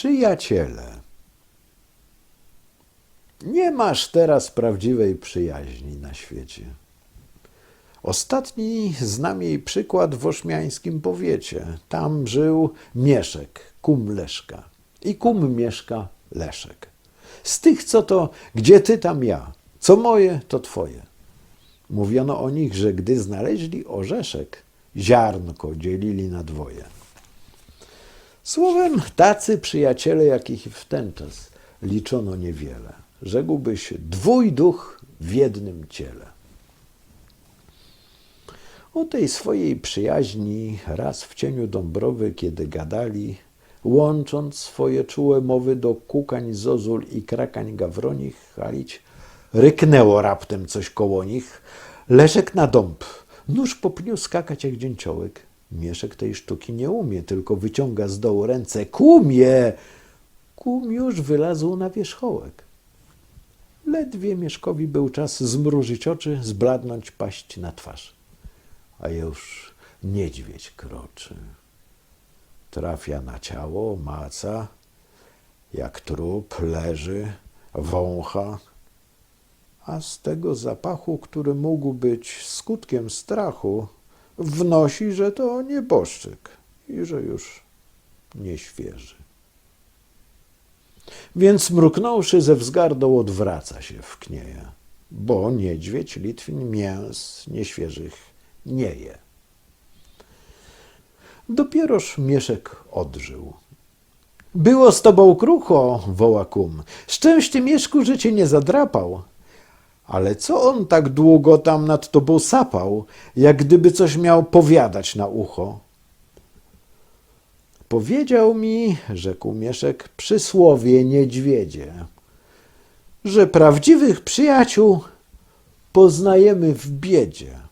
Przyjaciele. Nie masz teraz prawdziwej przyjaźni na świecie. Ostatni znam jej przykład w ośmiańskim powiecie. Tam żył Mieszek, kum Leszka. I kum Mieszka Leszek. Z tych, co to, gdzie ty, tam ja. Co moje, to twoje. Mówiono o nich, że gdy znaleźli orzeszek, ziarnko dzielili na dwoje. Słowem, tacy przyjaciele, jakich w ten czas liczono niewiele. Rzekłbyś dwój duch w jednym ciele. O tej swojej przyjaźni raz w cieniu Dąbrowy, kiedy gadali, łącząc swoje czułe mowy do kukań zozul i krakań gawronich, chalić, ryknęło raptem coś koło nich. Leszek na dąb, nóż po pniu skakać jak dzięciołek. Mieszek tej sztuki nie umie, tylko wyciąga z dołu ręce. Kumie! Kum już wylazł na wierzchołek. Ledwie Mieszkowi był czas zmrużyć oczy, zbladnąć paść na twarz. A już niedźwiedź kroczy. Trafia na ciało, maca, jak trup leży, wącha, a z tego zapachu, który mógł być skutkiem strachu, wnosi, że to nieboszczyk i że już nie świeży. Więc mruknąwszy ze wzgardą odwraca się w knieje, bo niedźwiedź Litwin mięs nieświeżych nie je. Dopieroż Mieszek odżył. Było z tobą krucho, woła kum. Szczęście Mieszku, że cię nie zadrapał. Ale co on tak długo tam nad tobą sapał, jak gdyby coś miał powiadać na ucho? Powiedział mi, rzekł Mieszek, przysłowie niedźwiedzie, że prawdziwych przyjaciół poznajemy w biedzie.